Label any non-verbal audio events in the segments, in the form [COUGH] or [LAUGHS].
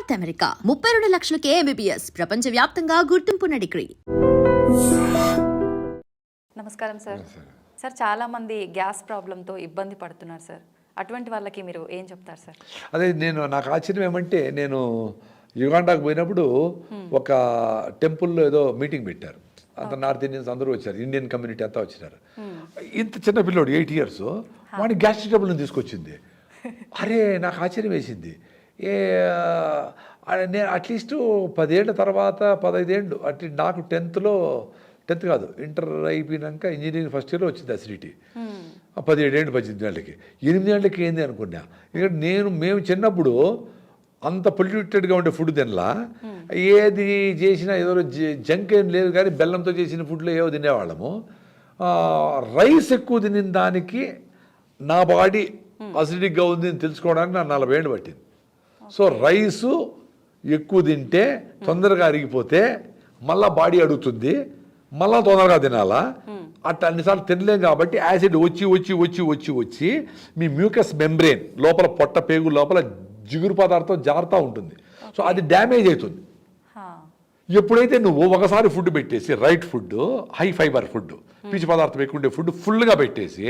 North America ముప్పై రెండు లక్షలకే MBBS ప్రపంచ వ్యాప్తంగా గుర్తింపున్న డిగ్రీ. నమస్కారం సార్. సార్ చాలా మంది గ్యాస్ ప్రాబ్లంతో ఇబ్బంది పడుతున్నారు సార్. అటువంటి వాళ్ళకి మీరు ఏం చెప్తారు సార్? అదే నేను నాకు ఆశ్చర్యం ఏమంటే నేను యుగాండాకు పోయినప్పుడు ఒక టెంపుల్లో ఏదో మీటింగ్ పెట్టారు. అంత నార్త్ ఇండియన్స్ అందరూ వచ్చారు ఇండియన్ కమ్యూనిటీ అంతా వచ్చినారు. ఇంత చిన్న పిల్లోడు ఎయిట్ ఇయర్స్ వాడిని గ్యాస్ట్రిక్ ట్రబుల్ని తీసుకొచ్చింది. [LAUGHS] అరే నాకు ఆశ్చర్యం వేసింది. ఏ నేను అట్లీస్ట్ పదేళ్ళ తర్వాత పదహైదేళ్ళు అట్ నాకు టెన్త్లో టెన్త్ కాదు ఇంటర్ అయిపోయినాక ఇంజనీరింగ్ ఫస్ట్ ఇయర్లో వచ్చింది అసిడిటీ. పదిహేడేళ్ళు పద్దెనిమిది ఏళ్ళకి. ఎనిమిది ఏళ్ళకి ఏంది అనుకున్నా? ఇక నేను మేము చిన్నప్పుడు అంత పొల్యూటెడ్గా ఉండే ఫుడ్ తినలా. ఏది చేసినా ఏదో జంక్ ఏం లేదు కానీ బెల్లంతో చేసిన ఫుడ్లో ఏవో తినేవాళ్ళము. రైస్ ఎక్కువ తినిన దానికి నా బాడీ అసిడిక్గా ఉంది అని తెలుసుకోవడానికి నాకు నలభై ఏళ్ళు పట్టింది. సో రైసు ఎక్కువ తింటే తొందరగా అరిగిపోతే మళ్ళా బాడీ అడుగుతుంది మళ్ళా తొందరగా తినాలా? అట్లా అన్నిసార్లు తినలేం కాబట్టి యాసిడ్ వచ్చి వచ్చి వచ్చి వచ్చి వచ్చి మీ మ్యూకస్ మెంబ్రెయిన్ లోపల పొట్ట పేగు లోపల జిగురు పదార్థం జారుతూ ఉంటుంది. సో అది డ్యామేజ్ అవుతుంది. ఎప్పుడైతే నువ్వు ఒకసారి ఫుడ్ పెట్టేసి right food high fibre food పీచు పదార్థం ఎక్కువ ఉండే ఫుడ్ ఫుల్గా పెట్టేసి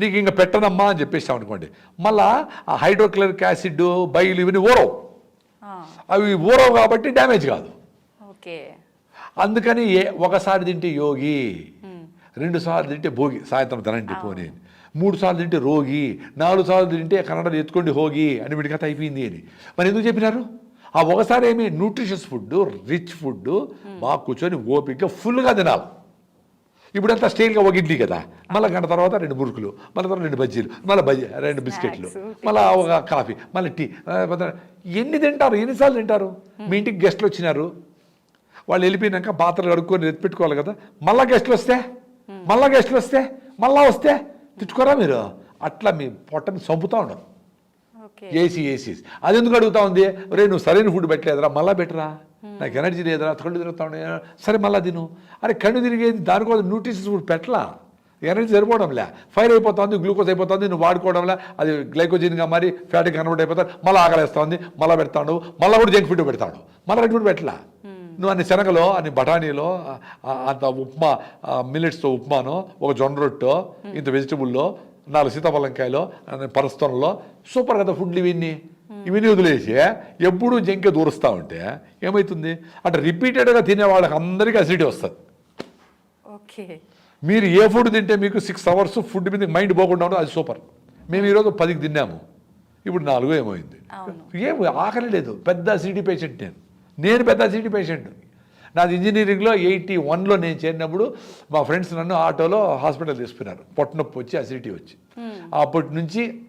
నీకు ఇంకా పెట్టనమ్మా అని చెప్పేసాం అనుకోండి. మళ్ళా ఆ హైడ్రోక్లోరిక్ యాసిడ్ బైలు ఇవన్నీ ఊరవు. అవి ఊరవు కాబట్టి డ్యామేజ్ కాదు. ఓకే. అందుకని ఏ ఒకసారి తింటే యోగి రెండు సార్లు తింటే భోగి. సాయంత్రం తినండి పోనీ మూడు సార్లు తింటే రోగి నాలుగు సార్లు తింటే కన్నడలు ఎత్తుకోండి హోగి అని వీడి కథ అయిపోయింది అని. మరి ఎందుకు చెప్పినారు? ఆ ఒకసారి ఏమి న్యూట్రిషియస్ ఫుడ్ రిచ్ ఫుడ్ బాగా కూర్చొని ఓపికగా ఫుల్గా తినాలి. ఇప్పుడంతా స్టైల్గా ఒక ఇడ్లీ కదా. మళ్ళీ గంట తర్వాత రెండు మురుకులు మళ్ళీ తర్వాత రెండు బజ్జీలు మళ్ళీ బజ్జీ రెండు బిస్కెట్లు మళ్ళీ ఒక కాఫీ మళ్ళీ టీ. ఎన్ని తింటారు? ఎన్నిసార్లు తింటారు? మీ ఇంటికి గెస్ట్లు వచ్చినారు. వాళ్ళు వెళ్ళిపోయినాక పాత్రలు కడుక్కొని పెట్టుకోవాలి కదా. మళ్ళా గెస్ట్లు వస్తే? మళ్ళా గెస్ట్లు వస్తే? మళ్ళా వస్తే? తిట్టుకోరా మీరు? అట్లా మీ పొట్టని చంపుతా ఉండరు ఏసీ ఏసీ అది ఎందుకు అడుగుతా ఉంది? రే నువ్వు సరైన ఫుడ్ పెట్టలేదురా మళ్ళా పెట్టరా? నాకు ఎనర్జీ లేదురా కళ్ళు తిరుగుతా ఉన్నాయి సరే మళ్ళా తిను. అరే కళ్ళు తిరిగేది దానికోసం న్యూట్రిషన్స్ ఫుడ్ పెట్టలా? ఎనర్జీ సరిపోవడంలే. ఫైర్ అయిపోతుంది గ్లూకోజ్ అయిపోతుంది నువ్వు వాడుకోవడంలే. అది గ్లైకోజిన్గా మరి ఫ్యాట్కి కన్వర్ట్ అయిపోతుంది మళ్ళీ ఆకలేస్తుంది మళ్ళీ పెడతాడు మళ్ళీ కూడా జంక్ ఫుడ్ పెడతాడు. మళ్ళీ రెడ్ ఫుడ్ పెట్టలా. నువ్వు అన్ని శనగలో అన్ని బఠానీలో అంత ఉప్మా మిల్లెట్స్తో ఉప్మాను ఒక జొన్న రొట్టె ఇంత వెజిటబుల్లో నాలుగు సీతాఫలంకాయలో పరస్థలంలో సూపర్ కదా ఫుడ్లు ఇవన్నీ. ఇవన్నీ వదిలేసి ఎప్పుడూ జంక దూరుస్తూ ఉంటే ఏమవుతుంది అంటే రిపీటెడ్గా తినే వాళ్ళకి అందరికీ అసిడిటీ వస్తుంది. ఓకే. మీరు ఏ ఫుడ్ తింటే మీకు సిక్స్ అవర్స్ ఫుడ్ మీద మైండ్ పోకుండా ఉండదు అది సూపర్. మేము ఈరోజు పదికి తిన్నాము. ఇప్పుడు నాలుగు ఏమైంది? అవును. ఏం ఆకలి లేదు. పెద్ద అసిడిటీ పేషెంట్ నేను. నేను పెద్ద అసిడిటీ పేషెంట్ నాది ఇంజనీరింగ్లో ఎయిటీ వన్లో నేను చేరినప్పుడు మా ఫ్రెండ్స్ నన్ను ఆటోలో హాస్పిటల్ తీసుకున్నారు. పొట్టనొప్పి వచ్చి అసిడిటీ వచ్చి. అప్పటి నుంచి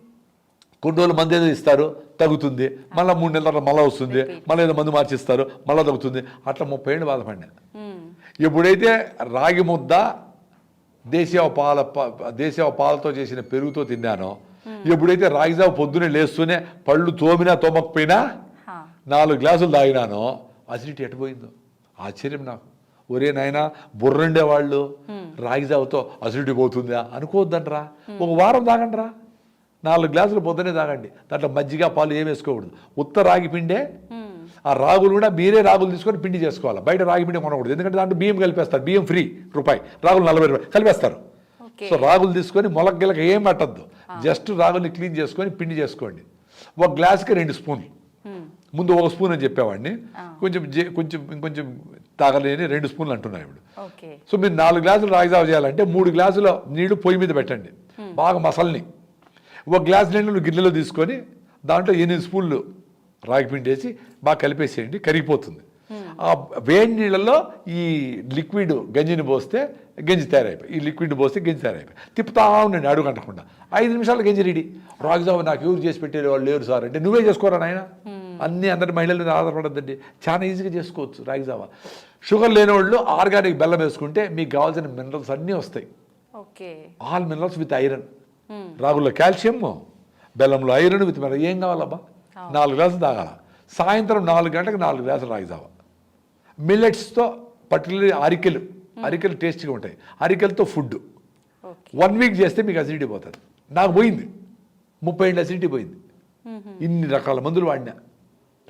కొన్ని రోజులు మందు ఏదో ఇస్తారు తగ్గుతుంది. మళ్ళీ మూడు నెలల తర్వాత మళ్ళీ వస్తుంది. మళ్ళీ ఏదో మందు మార్చిస్తారు మళ్ళీ తగ్గుతుంది. అట్లా ముప్పై ఏళ్ళు బాధపడినా ఎప్పుడైతే రాగి ముద్ద దేశీయ పాల దేశీయ పాలతో చేసిన పెరుగుతో తిన్నానో ఎప్పుడైతే రాగిజావ పొద్దునే లేస్తూనే పళ్ళు తోమినా తోమకపోయినా. నాలుగు గ్లాసులు తాగినానో అసిడిటీ ఎటుపోయిందో ఆశ్చర్యం నాకు. ఒరే నాయనా బుర్రండే వాళ్ళు రాగిజావతో అసిడిటీ పోతుందా? అనుకోవద్దంటరా. ఒక వారం తాగండిరా. నాలుగు గ్లాసులు పొద్దునే తాగండి. దాంట్లో మజ్జిగ పాలు ఏం వేసుకోకూడదు. ఉత్త రాగి పిండే ఆ రాగులు కూడా మీరే రాగులు తీసుకొని పిండి చేసుకోవాలి. బయట రాగి పిండి కొనకూడదు. ఎందుకంటే దాంట్లో బియ్యం కలిపేస్తారు. బియ్యం ఫ్రీ రూపాయి. రాగులు నలభై రూపాయలు కలిపేస్తారు. సో రాగులు తీసుకొని మొలక గిలక ఏం పట్టద్దు. జస్ట్ రాగుల్ని క్లీన్ చేసుకొని పిండి చేసుకోండి. ఒక గ్లాస్కి రెండు స్పూన్లు. ముందు ఒక స్పూన్ అని చెప్పేవాడిని. కొంచెం కొంచెం ఇంకొంచెం తాగలేని రెండు స్పూన్లు అంటున్నాను ఇప్పుడు. సో మీరు నాలుగు గ్లాసులు రాగి జావ చేయాలంటే మూడు గ్లాసుల నీళ్ళు పొయ్యి మీద పెట్టండి. బాగా మసల్ని. ఒక గ్లాస్ నీళ్ళు గిన్నెలో తీసుకొని దాంట్లో ఎనిమిది స్పూన్లు రాగి పిండి వేసి బాగా కలిపేసేయండి కరిగిపోతుంది. ఆ వేడి నీళ్ళలో ఈ లిక్విడ్ గంజిని పోస్తే గంజి తయారైపోయి ఈ లిక్విడ్ పోస్తే గంజి తయారైపోయి. తిప్పుతా ఉండండి అడుగు అంటకుండా. ఐదు నిమిషాలు గంజి రెడీ. రాగి జావ నాకు ఎవరు చేసి పెట్టే వాళ్ళు లేరు సార్ అంటే నువ్వే చేసుకోరా నాయన? అన్ని అందరి మహిళల మీద ఆధారపడద్దండి. చాలా ఈజీగా చేసుకోవచ్చు రాగి జావ షుగర్ లేని వాళ్ళు ఆర్గానిక్ బెల్లం వేసుకుంటే మీకు కావాల్సిన మినరల్స్ అన్నీ వస్తాయి. Okay. All minerals with iron. రాగుల్లో calcium బెల్లంలో ఐరన్ విత్ మినరల్ ఏం కావాలబ్బా? నాలుగు గ్లాసులు తాగాల. సాయంత్రం నాలుగు గంటలకు నాలుగు గ్లాసులు రాగి మిల్లెట్స్తో పర్టికులర్లీ అరికెలు. అరికెలు టేస్టీగా ఉంటాయి. అరికెలతో ఫుడ్ వన్ వీక్ చేస్తే మీకు అసిడిటీ పోతుంది. నాకు పోయింది. ముప్పై ఏళ్ళు అసిడిటీ పోయింది. ఇన్ని రకాల మందులు వాడినా.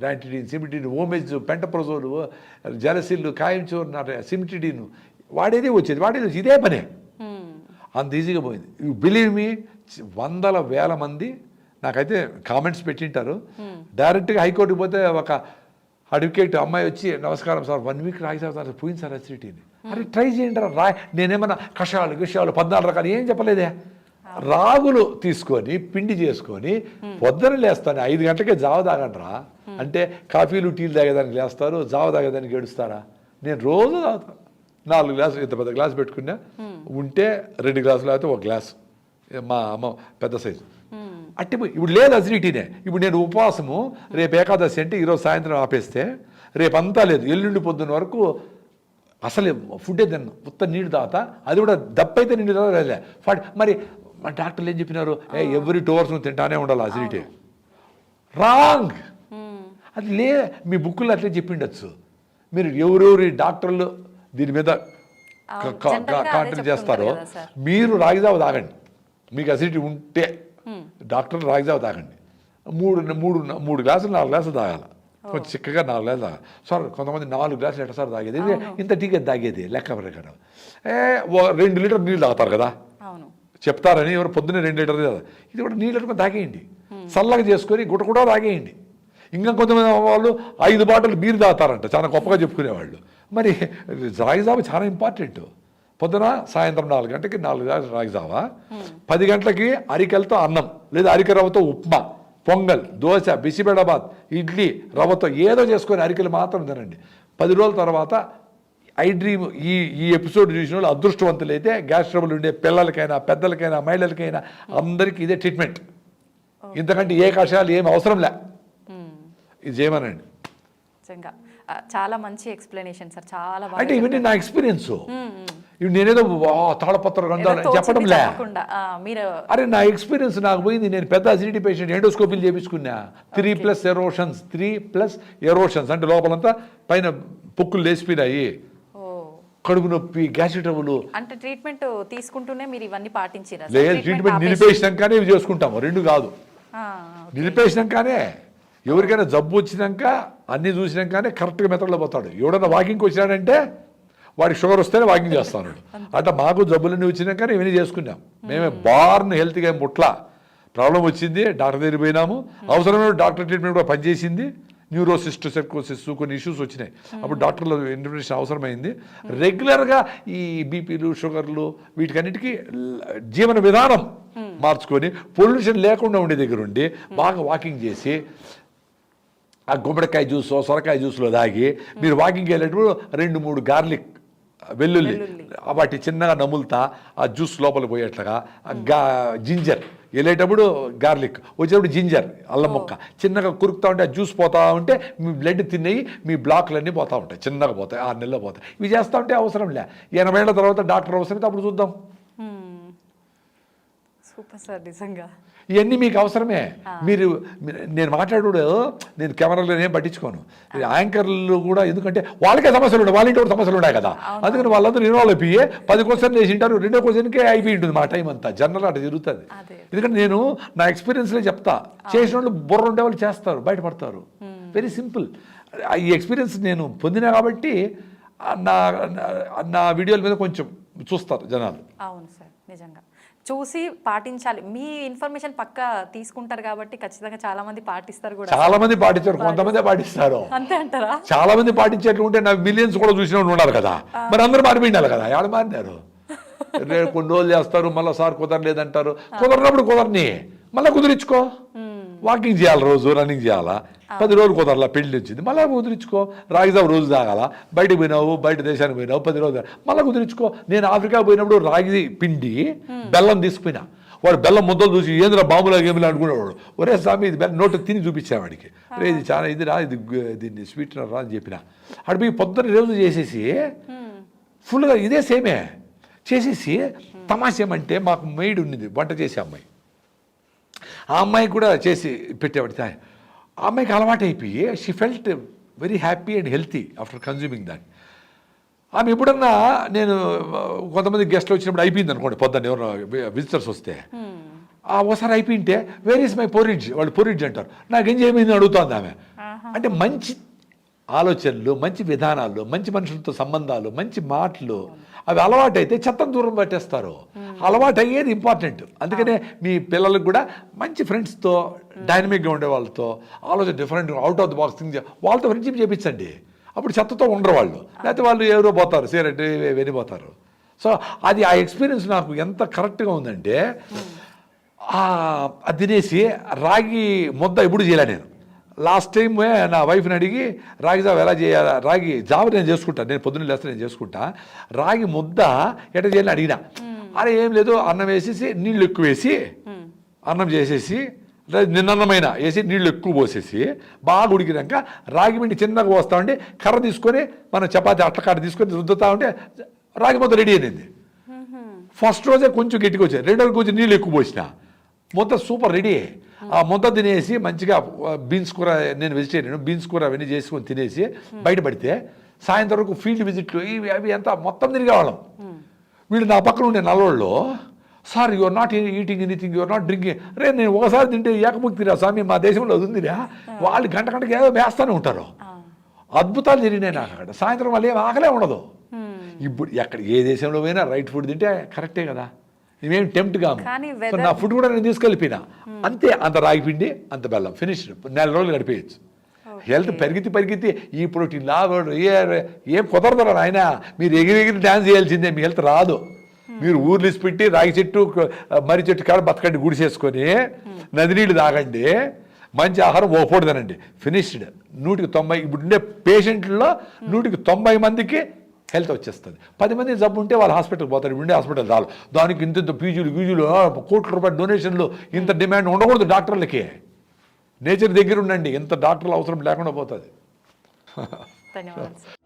ర్యాంటిడిన్ సిమిటిడిన్ ఓమెజ్ పెంటప్రజోలు జలసిల్లు కాయించోరు నాట సిమిటిడిన్ వాడేదే వచ్చేది. వాడేది వచ్చేది ఇదే పనే. అంత ఈజీగా పోయింది. యూ బిలీవ్ మీ వందల వేల మంది నాకైతే కామెంట్స్ పెట్టింటారు. డైరెక్ట్గా హైకోర్టుకి పోతే ఒక అడ్వకేట్ అమ్మాయి వచ్చి నమస్కారం సార్ వన్ వీక్ రాగి సార్ పోయింది సార్ అసిడిటీని అరే ట్రై చేయండి రా రాయ్. నేనేమన్నా కషాయాలు విషయాలు పద్నాలుగు రకాలు ఏం చెప్పలేదే. రాగులు తీసుకొని పిండి చేసుకొని పొద్దున లేస్తాను ఐదు గంటలకే జావ తాగండిరా. అంటే కాఫీలు టీలు తాగేదానికి లేస్తారు జావ తాగేదానికి ఏడుస్తారా? నేను రోజు తాగుతాను నాలుగు గ్లాసులు ఇంత పెద్ద గ్లాస్ పెట్టుకున్నా ఉంటే రెండు గ్లాసులు అయితే ఒక గ్లాస్. మా అమ్మ పెద్ద సైజు. అట్టి ఇప్పుడు లేదు అసిడిటీనే. ఇప్పుడు నేను ఉపవాసము రేపు ఏకాదశి అంటే ఈరోజు సాయంత్రం ఆపేస్తే రేపు అంతా లేదు. ఎల్లుండి పొద్దున్న వరకు అసలు ఫుడ్డే తిన్ను. ఉత్త నీళ్ళు తాగుతా అది కూడా దప్పైతే నీళ్ళు తాగలే ఫాట్ మరి మా డాక్టర్లు ఏం చెప్పినారు? ఏ ఎవ్రీ టూ అవర్స్ తింటానే ఉండాలి అసిడిటీ. రాంగ్. అది లే మీ బుక్కులు అట్లే చెప్పిండొచ్చు. మీరు ఎవరెవరి డాక్టర్లు దీని మీద కాంటాక్ట్ చేస్తారో. మీరు రాగిజావ తాగండి. మీకు అసిడిటీ ఉంటే డాక్టర్ రాగిజావ తాగండి. మూడు మూడు మూడు గ్లాసులు నాలుగు గ్లాసులు తాగాలి. కొంచెం చిక్కగా నాలుగు గ్లాసులు తాగాలి. సార్ కొంతమంది నాలుగు గ్లాసులు ఎట్లా సార్ తాగేది ఇంత టీకే తాగేది? లెక్క ప్రకారం. ఏ రెండు లీటర్ నీళ్ళు తాగుతారు కదా? చెప్తారని ఎవరు పొద్దున్నే రెండు లీటర్లు కదా ఇది కూడా నీళ్ళు తాగేయండి. చల్లగా చేసుకొని గుట్ట కూడా తాగేయండి. ఇంకా కొంతమంది వాళ్ళు ఐదు బాటలు బీరు తాగుతారంట చాలా గొప్పగా చెప్పుకునేవాళ్ళు. మరి రాగి జావ చాలా ఇంపార్టెంట్ పొద్దున సాయంత్రం నాలుగు గంటలకి నాలుగు గ్లాసులు రాగి జావ పది గంటలకి అరికెలతో అన్నం లేదా అరికె రవ్వతో ఉప్మా పొంగల్ దోశ బిసిబెడబాద్ ఇడ్లీ రవ్వతో ఏదో చేసుకొని అరికెలు మాత్రం తినండి. పది రోజుల తర్వాత ఐ డ్రీమ్ ఈ ఈ ఎపిసోడ్ చూసిన వాళ్ళు అదృష్టవంతులైతే గ్యాస్ ట్రబుల్ ఉండే పిల్లలకైనా పెద్దలకైనా మహిళలకైనా అందరికీ ఇదే ట్రీట్మెంట్. ఇంతకంటే ఏ కషాయాలు ఏమి అవసరం లే. ఇది చేయమనండి. నిజంగా. చాలా మంచి ఎక్స్ప్లెనేషన్ సార్ చాలా అంటే ఇవన్నీ నా ఎక్స్పీరియన్స్ ఇవి నేనేదో వా, తాళపత్ర తోచింది చెప్పడం లే. మీరు అరే నా ఎక్స్పీరియన్స్ నాకు పోయింది. నేను పెద్ద అసిడిటీ పేషెంట్ ఎండోస్కోపీలు చేపించుకున్నా. Three plus erosions three plus erosions అంటే లోపలంతా పైన పొక్కులు లేచిపోయినాయి. కడుపు నొప్పి గ్యాస్ ట్రబుల్. అంటే ట్రీట్మెంట్ తీసుకుంటూనే మీరు ఇవన్నీ పాటించారా? లేదు ట్రీట్మెంట్ నిలిపేసినాకనే ఇవి చేసుకుంటాము. రెండు కాదు. నిలిపేసినాకనే ఎవరికైనా జబ్బు వచ్చినాక అన్ని చూసినాకనే కరెక్ట్గా మెథడ్లో పోతాడు. ఎవడన్నా వాకింగ్కి వచ్చినాడంటే వాడికి షుగర్ వస్తేనే వాకింగ్ చేస్తాను అంటే మాకు జబ్బులన్నీ వచ్చినాకనే ఇవన్నీ చేసుకున్నాం. మేమే బార్న్ హెల్త్గా ముట్లా ప్రాబ్లం వచ్చింది డాక్టర్ దగ్గర పోయినాము. అవసరమైన డాక్టర్ ట్రీట్మెంట్ కూడా పనిచేసింది. న్యూరోసిస్ట్ సెర్కోసిస్ కొన్ని ఇష్యూస్ వచ్చినాయి. అప్పుడు డాక్టర్ల ఇంటర్వెన్షన్ అవసరమైంది. రెగ్యులర్గా ఈ బీపీలు షుగర్లు వీటికన్నిటికీ జీవన విధానం మార్చుకొని పొల్యూషన్ లేకుండా ఉండే దగ్గర ఉండి బాగా వాకింగ్ చేసి ఆ గుమ్మడికాయ జ్యూస్ సొరకాయ జ్యూస్లో తాగి మీరు వాకింగ్కి వెళ్ళేటప్పుడు రెండు మూడు గార్లిక్ వెల్లుల్లి వాటి చిన్నగా నములుతా ఆ జ్యూస్ లోపలికి పోయేట్లుగా గా జింజర్. వెళ్ళేటప్పుడు గార్లిక్ వచ్చేటప్పుడు జింజర్ అల్లం ముక్క. చిన్నగా కురుకుతా ఉంటే ఆ జ్యూస్ పోతా ఉంటే మీ బ్లడ్ తినేయి మీ బ్లాక్లన్నీ పోతా ఉంటాయి. చిన్నగా పోతాయి ఆరు నెలలు పోతాయి. ఇవి చేస్తూ ఉంటే అవసరం లే. ఎనభై ఏళ్ళ తర్వాత డాక్టర్ అవసరం అప్పుడు చూద్దాం. సూపర్ సార్ నిజంగా. ఇవన్నీ మీకు అవసరమే. మీరు నేను మాట్లాడు నేను కెమెరాలో ఏం పట్టించుకోను. యాంకర్లు కూడా ఎందుకంటే వాళ్ళకే సమస్యలు ఉన్నాయి వాళ్ళ ఇంటి సమస్యలు ఉన్నాయి కదా. అందుకని వాళ్ళందరూ ఇన్వాల్వ్ అయిపోయి పది క్వశ్చన్ చేసి ఉంటారు రెండో క్వశ్చన్కే అయిపోయి ఉంటుంది మా టైం అంతా. జనరల్ అట్లా జరుగుతుంది. ఎందుకంటే నేను నా ఎక్స్పీరియన్స్లే చెప్తా. చేసిన వాళ్ళు బుర్ర ఉండే వాళ్ళు చేస్తారు బయటపడతారు. Very simple. ఈ ఎక్స్పీరియన్స్ నేను పొందినా కాబట్టి నా- నా వీడియోల మీద కొంచెం చూస్తారు జనాలు. అవును సార్ నిజంగా. చూసి పాటించాలి. మీ ఇన్ఫర్మేషన్ పక్క తీసుకుంటారు కాబట్టి ఖచ్చితంగా చాలా మంది పాటిస్తారు కూడా. చాలా మంది పాటించారు. కొంతమందే పాటిస్తారు. అంతే అంటారా? చాలా మంది పాటించేట్లు ఉంటే నా మిలియన్స్ కూడా చూసిన ఉండాలి కదా. మరి అందరూ మారిపోయిండాలి కదా. ఆడ మారినారు? [LAUGHS] రే- కొన్ని రోజులు చేస్తారు మళ్ళీ సార్ కుదరలేదంటారు. కుదరనప్పుడు కుదరని. మళ్ళీ కుదిరించుకో. వాకింగ్ చేయాలి రోజు రన్నింగ్ చేయాలా? పది రోజులు కుదరలా పెళ్ళి వచ్చింది. మళ్ళీ కుదిరించుకో. రాగిజావ రోజు తాగాల. బయటకు పోయినావు బయట దేశానికి పోయినావు పది రోజులు మళ్ళీ కుదిరించుకో. నేను ఆఫ్రికా పోయినప్పుడు రాగి పిండి బెల్లం తీసుకుపోయినా. వాడు బెల్లం ముద్దలు చూసి ఏంద్ర బాంబులా గేమిలా? అనుకునేవాడు. ఒరే స్వామి ఇది బెల్లం నోటు తిని చూపించాను వాడికి. రే ఇది చాలా ఇది రా ఇది దీన్ని స్వీట్నర్ రా అని చెప్పిన. అటు పోయి పొద్దున్న రోజు చేసేసి ఫుల్గా ఇదే సేమే. చేసేసి తమాష ఏమంటే మాకు మెయిడ్ ఉన్నది. వంట చేసే అమ్మాయి. ఆ అమ్మాయి కూడా చేసి పెట్టేవాడి అమ్మాయికి అలవాటు అయిపోయి she felt very happy and healthy after consuming that ఆమె ఎప్పుడన్నా నేను కొంతమంది గెస్ట్లు వచ్చినప్పుడు అయిపోయింది అనుకోండి పొద్దున్న ఎవరు విజిటర్స్ వస్తే. ఆ ఒకసారి అయిపోయింటే వేర్ ఇస్ మై పొరిడ్జ్ వాళ్ళు పొరిడ్జ్ అంటారు. నాకేం చేయమైంది? అడుగుతోంది ఆమె. అంటే మంచి ఆలోచనలు మంచి విధానాలు మంచి మనుషులతో సంబంధాలు మంచి మాటలు అవి అలవాటైతే చెత్తను దూరం పట్టేస్తారు. అలవాటు అయ్యేది ఇంపార్టెంట్. అందుకనే మీ పిల్లలకు కూడా మంచి ఫ్రెండ్స్తో డైనమిక్గా ఉండే వాళ్ళతో ఆలోచన different out of the box thing వాళ్ళతో ఫ్రెండ్షిప్ చేయించండి అప్పుడు చెత్తతో ఉండరు వాళ్ళు. లేకపోతే వాళ్ళు ఎవరో పోతారు సిగరెట్ వెళ్ళిపోతారు. సో అది ఆ ఎక్స్పీరియన్స్ నాకు ఎంత కరెక్ట్గా ఉందంటే అది తినేసి రాగి ముద్ద ఎప్పుడు చేయలే నేను. లాస్ట్ టైం నా వైఫ్ని అడిగి రాగి జావ ఎలా చేయాలి? రాగి జావ నేను చేసుకుంటా నేను పొద్దున్న లేస్తే నేను చేసుకుంటా. రాగి ముద్ద ఎట్ట చేయాలని అడిగినా. అరే ఏం లేదు అన్నం వేసేసి నీళ్ళు ఎక్కువ వేసి అన్నం చేసేసి లేదా నిన్నన్నమైన వేసి నీళ్ళు ఎక్కువ పోసేసి బాగా ఉడికినాక రాగి పిండి చిన్నగా పోస్తా ఉంటే కర్ర తీసుకొని మనం చపాతి అట్లకాడ తీసుకొని రుద్దుతా ఉంటే రాగి ముద్ద రెడీ అయింది ఫస్ట్ రోజే కొంచెం గట్టిగా వచ్చాయి. రెండో రోజు కొంచెం నీళ్ళు ఎక్కువ పోసిన. ముద్ద సూపర్ రెడీ. ఆ ముద్ద తినేసి మంచిగా బీన్స్ కూర నేను వెజిటేరియన్ బీన్స్ కూర అవన్నీ చేసుకొని తినేసి బయటపడితే సాయంత్రం వరకు ఫీల్డ్ విజిట్లు ఇవి అవి ఎంత మొత్తం తిరిగేవాళ్ళం. వీళ్ళు నా పక్కన ఉండే నల్లోళ్ళు sir you're not eating anything you're not drinking రే నేను ఒకసారి తింటే ఏకముక్తిరా స్వామి? మా దేశంలో అది ఉందిరా. వాళ్ళు గంట గంటకి ఏదో వేస్తూనే ఉంటారు. అద్భుతాలు జరిగినాయి నాకు అక్కడ. సాయంత్రం వాళ్ళు ఏం ఆకలే ఉండదు. ఇప్పుడు ఎక్కడ ఏ దేశంలో పోయినా రైట్ ఫుడ్ తింటే కరెక్టే కదా. మేమేం టెంప్ట్ కాము. నా ఫుడ్ కూడా నేను తీసుకెళ్ళిపోయినా. అంతే అంత రాగి పిండి అంత బెల్లం. ఫినిష్ నెల రోజులు గడిపేయచ్చు. హెల్త్ పెరిగితే పెరిగితే ఈ ప్రోటీన్ లాభం ఏ ఏం కుదరదురా నాయన? మీరు ఎగిరి ఎగిరి డ్యాన్స్ చేయాల్సిందే మీ హెల్త్ రాదు. మీరు ఊర్లు పెట్టి రాగి చెట్టు మర్రి చెట్టు కాడ బతకండి గుడిసేసుకొని నది నీళ్ళు తాగండి మంచి ఆహారం ఓ పూట తినండి. ఫినిష్డ్ నూటికి తొంభై ఇప్పుడు ఉండే పేషెంట్లో నూటికి తొంభై మందికి హెల్త్ వచ్చేస్తుంది. పది మంది జబ్బు ఉంటే వాళ్ళు హాస్పిటల్కి పోతారు. ఉండే హాస్పిటల్ చాలు. దానికి ఇంత ఇంత పీజీలు గీజులు ఆ, కోట్ల రూపాయల డొనేషన్లు ఇంత డిమాండ్ ఉండకూడదు డాక్టర్లకి. నేచర్ దగ్గర ఉండండి. ఇంత డాక్టర్లు అవసరం లేకుండా పోతుంది. [LAUGHS]